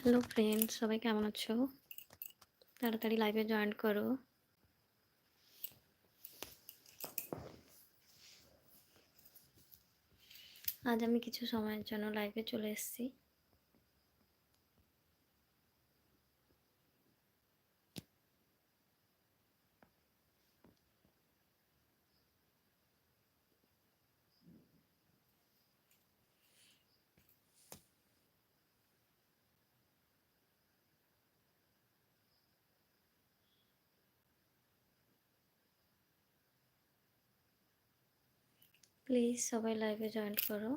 Hello friend সবাই কেমন আছো? তাড়াতাড়ি লাইভে জয়েন করো। আজ আমি কিছু সময়ের জন্য লাইভে চলে এসেছি। প্লিজ সবাই লাইভে জয়েন করো।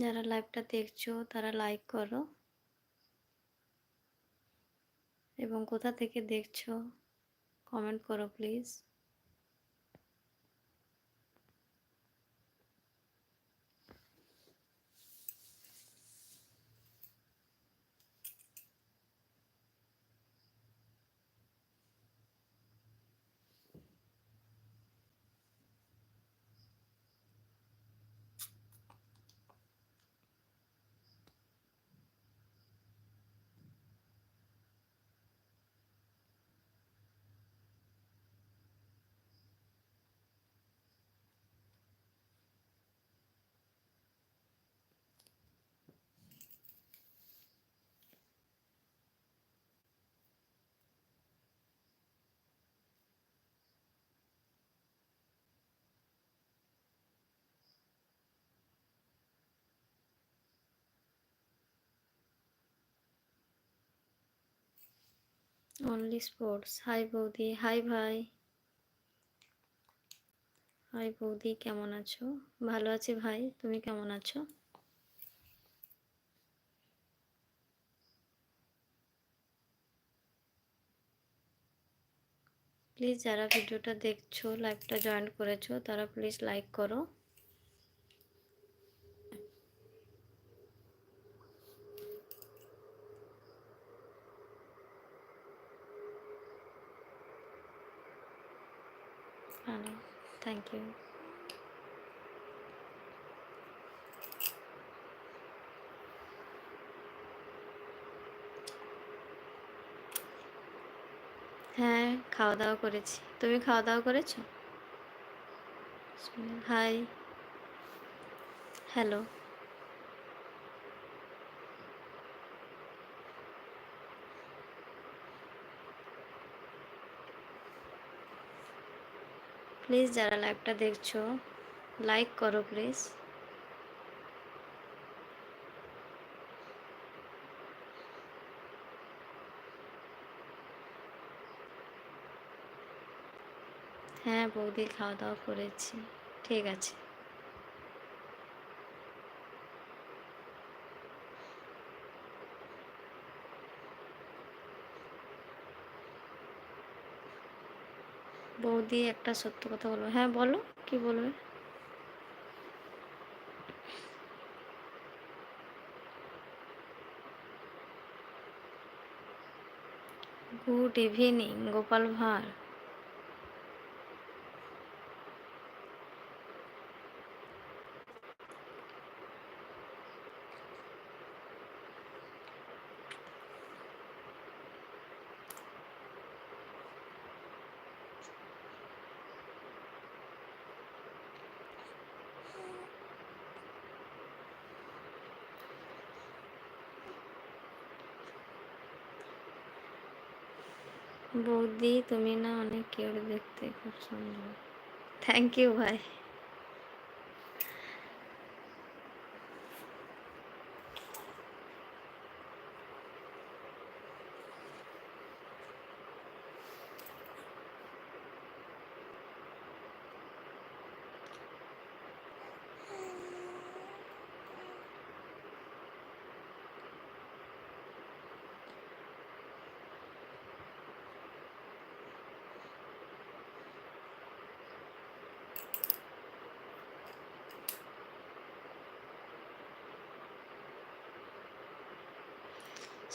যারা লাইভটা দেখছ তারা লাইক করো। এবং কোথা থেকে দেখছ কমেন্ট করো প্লিজ অনলি স্পোর্টস হাই বৌদি. হাই ভাই. হাই বৌদি. কেমন আছো? ভালো আছি, ভাই। তুমি কেমন আছো? প্লিজ যারা ভিডিওটা দেখছ লাইভটা জয়েন করেছ, তারা প্লিজ লাইক করো ভালো থ্যাংক হ্যাঁ খাওয়া দাওয়া করেছি। তুমি খাওয়া দাওয়া করেছ হাই হ্যালো প্লিজ যারা লাইভটা দেখছ লাইক করো প্লিজ। হ্যাঁ বৌদি খাওয়া দাওয়া করেছি। ঠিক আছে। বৌদি একটা সত্য কথা বলব। হ্যাঁ বলো কি বলবে? Good evening Gopal Bhar. বৌদি তুমি না অনেক কিউট দেখতে খুব সুন্দর। থ্যাংক ইউ ভাই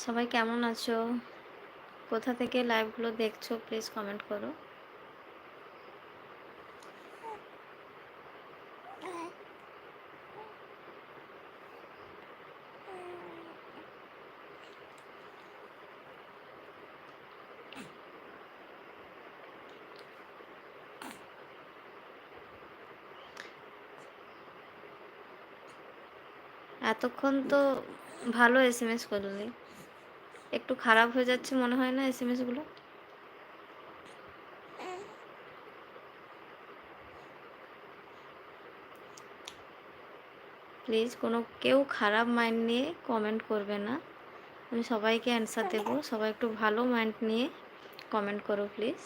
সবাই কেমন আছো? কোথা থেকে লাইভগুলো দেখছ প্লিজ কমেন্ট করো। এতক্ষণ তো ভালো এস এম এস করলি। একটু খারাপ হয়ে যাচ্ছে মনে হয় না এস এম এসগুলো প্লিজ কোনো কেউ খারাপ মাইন্ড নিয়ে কমেন্ট করবে না। আমি সবাইকে অ্যান্সার দেবো। সবাই একটু ভালো মাইন্ড নিয়ে কমেন্ট করো প্লিজ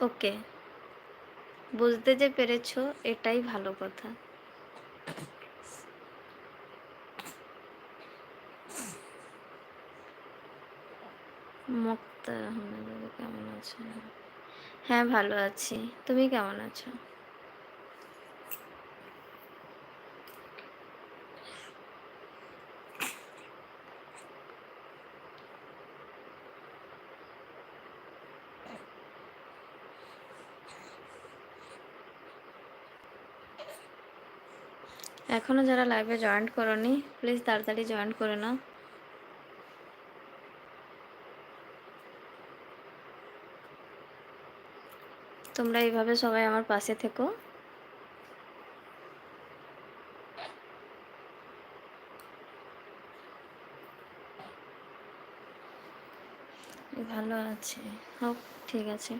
ওকে। বুঝতে যে পেরেছ, এটাই ভালো কথা। মুক্তা কেমন আছো হ্যাঁ ভালো আছি। তুমি কেমন আছো? এখনও যারা লাইভে জয়েন করনি প্লিজ তাড়াতাড়ি জয়েন করে নাও। তোমরা এইভাবে সবাই আমার পাশে থেকো। ভালো আছে। হোক, ঠিক আছে।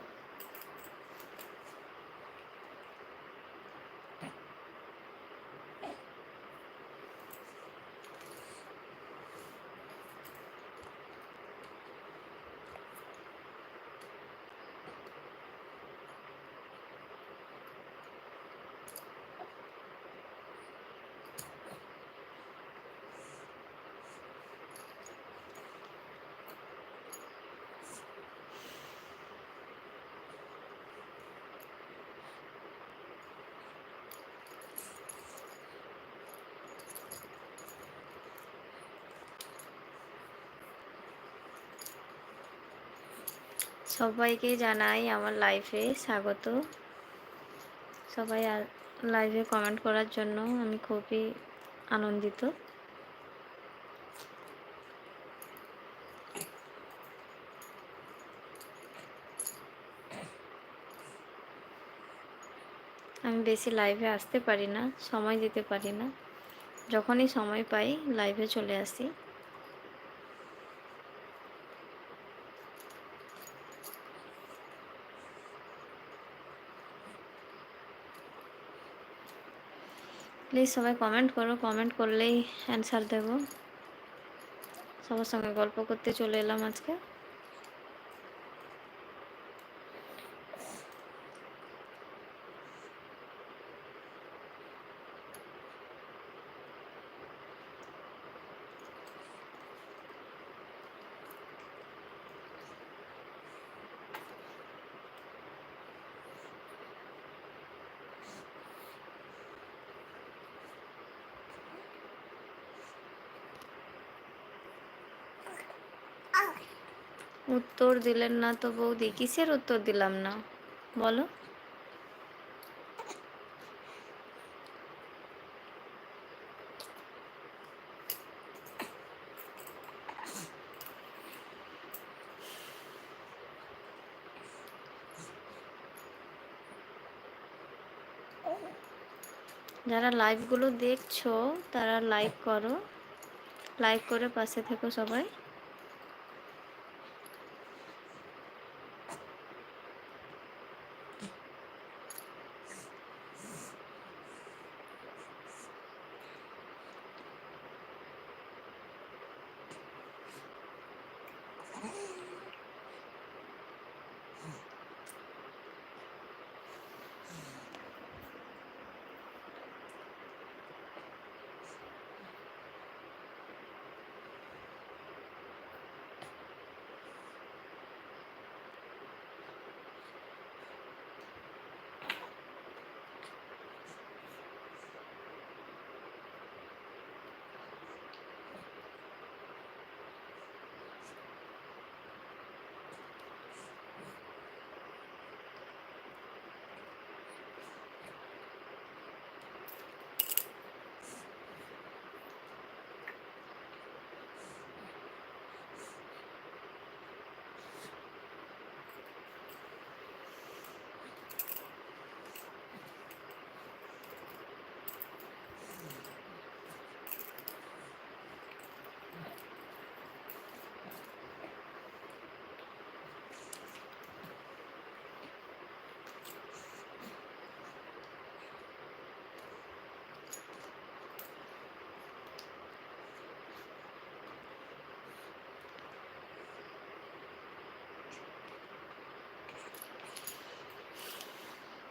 সবাইকে জানাই আমার লাইফে স্বাগত। সবাই লাইভে কমেন্ট করার জন্য আমি খুবই আনন্দিত। আমি বেশি লাইভে আসতে পারি না, সময় দিতে পারি না। যখনই সময় পাই লাইভে চলে আসি। প্লিজ সবাই কমেন্ট করো কমেন্ট করলেই অ্যান্সার দেব। সবার সঙ্গে গল্প করতে চলে এলাম আজকে। উত্তর দিলেন না তো বৌদি? কিসের উত্তর দিলাম না? বলো। যারা লাইভগুলো দেখছ, তারা লাইক করো। লাইক করে পাশে থেকো সবাই।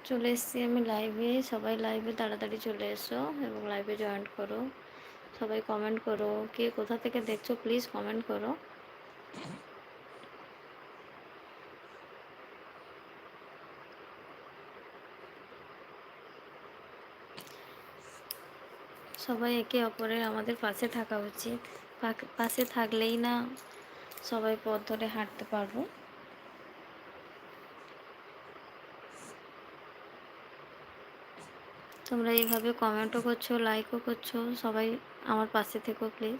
চলে এসেছি আমি লাইভে সবাই লাইভে তাড়াতাড়ি চলে এসো এবং লাইভে জয়েন করো। সবাই কমেন্ট করো। কে কোথা থেকে দেখছ প্লিজ কমেন্ট করো। সবাই একে অপরের, আমাদের পাশে থাকা উচিত। পাশে থাকলেই না সবাই পথ ধরে হাঁটতে পারব। তোমরা এইভাবে কমেন্টও করছ লাইকও করছ সবাই আমার পাশে থেকো প্লিজ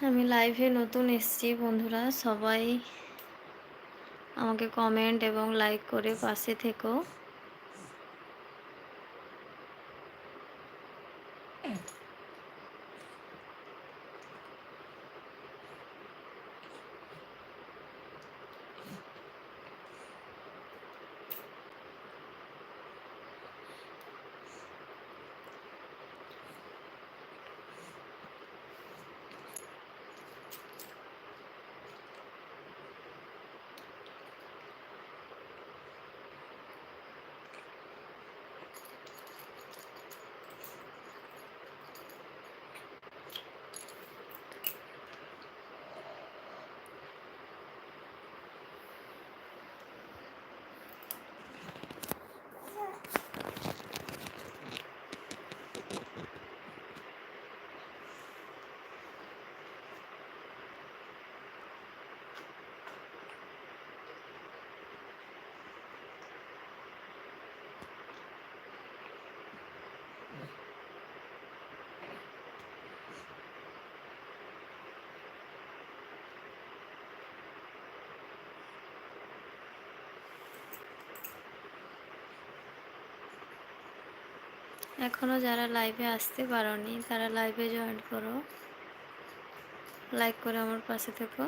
আমি লাইভে নতুন এসেছি বন্ধুরা। সবাই আমাকে কমেন্ট এবং লাইক করে পাশে থেকো। এখনও যারা লাইভে আসতে পারোনি তারা লাইভে জয়েন করো। লাইক করে আমার পাশে থেকো।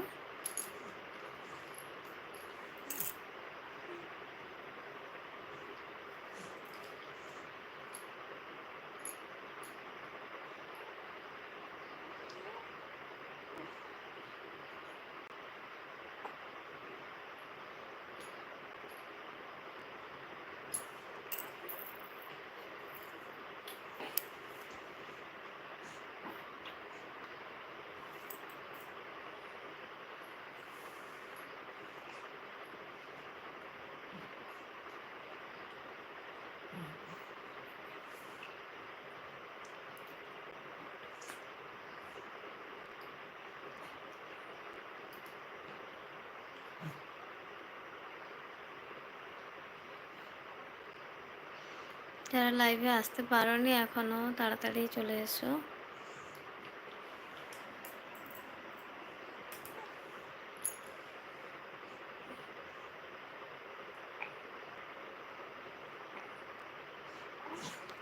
যারা লাইভে আসতে পারোনি এখনও তাড়াতাড়ি চলে এসো।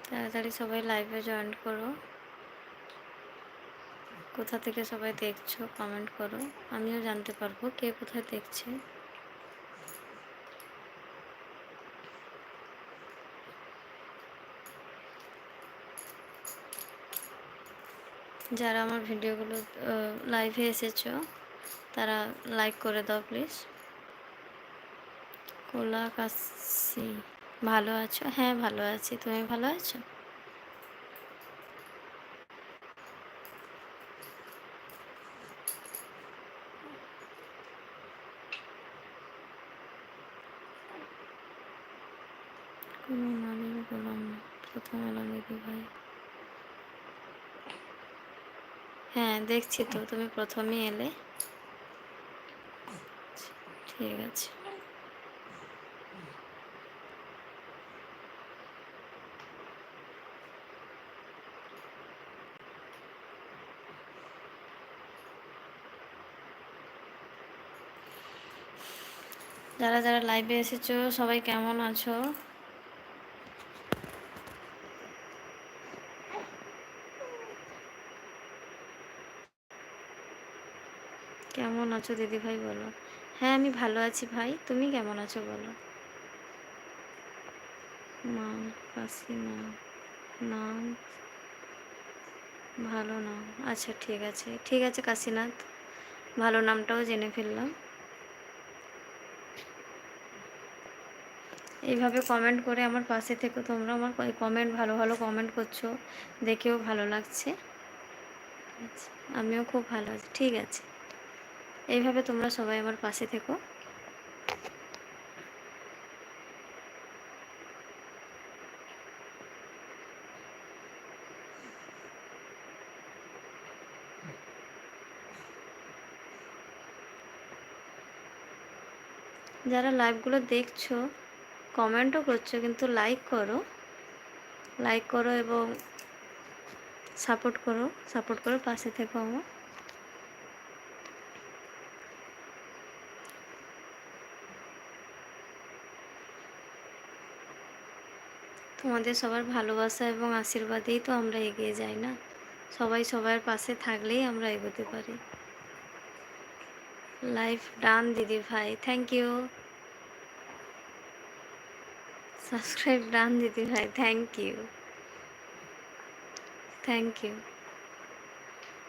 তাড়াতাড়ি সবাই লাইভে জয়েন করো। কোথা থেকে সবাই দেখছ কমেন্ট করো। আমিও জানতে পারব কে কোথায় দেখছে। যারা আমার ভিডিওগুলো লাইভে এসেছ, তারা লাইক করে দাও প্লিজ কোলা কাশি ভালো আছো? হ্যাঁ ভালো আছি। তুমি ভালো আছো কোনো নামের বললাম না প্রথম এলাম দিদি ভাই হ্যাঁ দেখছি তো তুমি প্রথমেই এলে। ঠিক আছে। যারা যারা লাইভে এসেছ সবাই কেমন আছো কেমন আছো দিদি ভাই বলো। হ্যাঁ আমি ভালো আছি ভাই। তুমি কেমন আছো বলো? মা কাশি না। ভালো নাম আচ্ছা ঠিক আছে। ঠিক আছে কাশীনাথ। ভালো নামটাও জেনে ফেললাম। এইভাবে কমেন্ট করে আমার পাশে থেকে। তোমরা আমার কমেন্ট ভালো ভালো কমেন্ট করছ। দেখেও ভালো লাগছে। আচ্ছা, আমিও খুব ভালো আছি। ঠিক আছে। এইভাবে তোমরা সবাই আমার পাশে থেকো। যারা লাইভগুলো দেখছ কমেন্টও করছ, কিন্তু লাইক করো। লাইক করো এবং সাপোর্ট করো সাপোর্ট করো পাশে থেকো আমার। তোমাদের সবার ভালোবাসা এবং আশীর্বাদেই তো আমরা এগিয়ে যাই না? সবাই সবার পাশে থাকলেই আমরা এগোতে পারি। লাইফ ডান দিদি ভাই। থ্যাংক ইউ সাবস্ক্রাইব ডান দিদি ভাই। Thank you thank you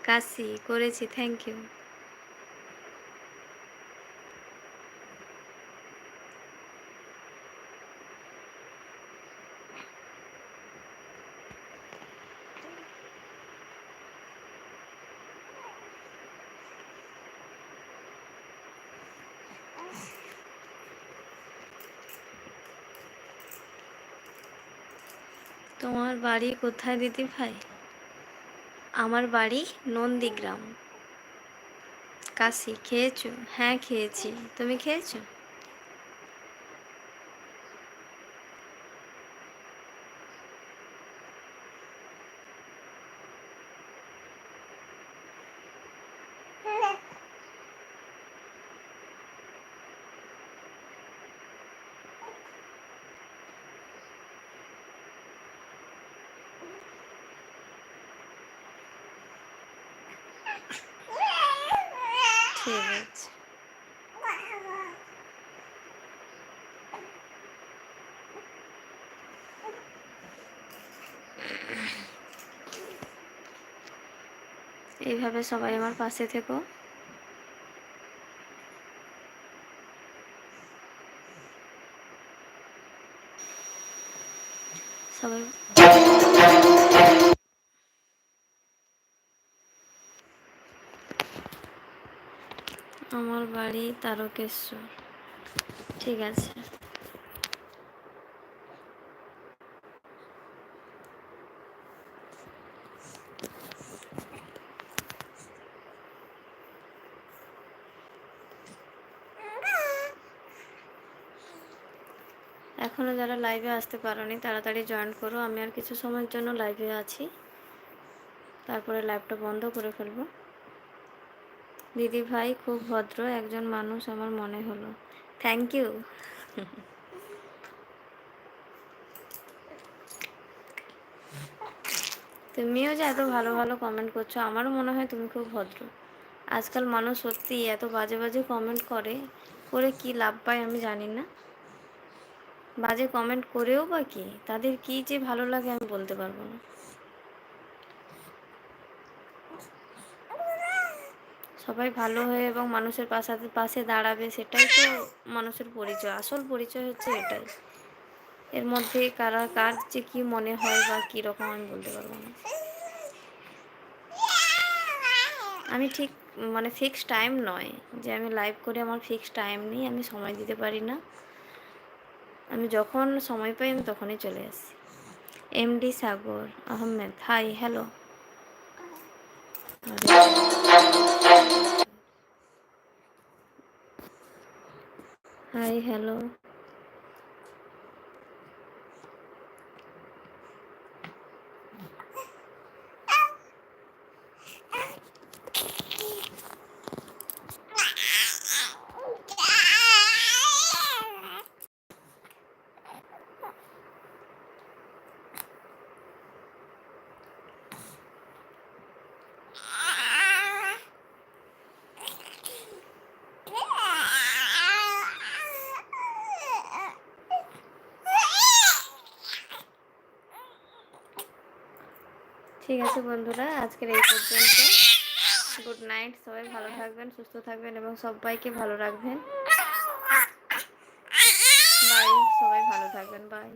Kashi, করেছি। থ্যাংক ইউ তোমার বাড়ি কোথায় দিদি ভাই? আমার বাড়ি নন্দীগ্রাম। কাশি খেয়েছো? হ্যাঁ খেয়েছি। তুমি খেয়েছো ঠিক আছে এইভাবে সবাই আমার পাশে থেকো। সবাই আমার বাড়ি তারকেশ্বর। ঠিক আছে। এখনও যারা লাইভে আসতে পারোনি, তাড়াতাড়ি জয়েন করো। আমি আর কিছু সময়ের জন্য লাইভে আছি। তারপরে লাইভটা বন্ধ করে ফেলব। দিদি ভাই খুব ভদ্র, একজন মানুষ আমার মনে হলো। থ্যাংক ইউ তুমিও যে এত ভালো ভালো কমেন্ট করছ, আমারও মনে হয় তুমি খুব ভদ্র। আজকাল মানুষ সত্যি এত বাজে বাজে কমেন্ট করে করে কি লাভ পায় আমি জানি না। বাজে কমেন্ট করেও বা কি? তাদের কি যে ভালো লাগে আমি বলতে পারব না। সবাই ভালো হয়ে এবং মানুষের পাশে পাশে দাঁড়াবে সেটাই তো মানুষের পরিচয়। আসল পরিচয় হচ্ছে এটাই। এর মধ্যে কারা, কার যে কি মনে হয় বা কী রকম আমি বলতে পারব না। আমি ঠিক মানে ফিক্সড টাইম নয়। যে আমি লাইভ করে আমার ফিক্সড টাইম নেই, আমি সময় দিতে পারি না। আমি যখন সময় পাই, আমি তখনই চলে আসি। MD Sagar, Ahmed, hi, hello. Hi, hello. ঠিক আছে বন্ধুরা, আজকের এই পর্যন্ত। গুড নাইট সবাই ভালো থাকবেন, সুস্থ থাকবেন এবং সবাইকে ভালো রাখবেন। বাই সবাই ভালো থাকবেন বাই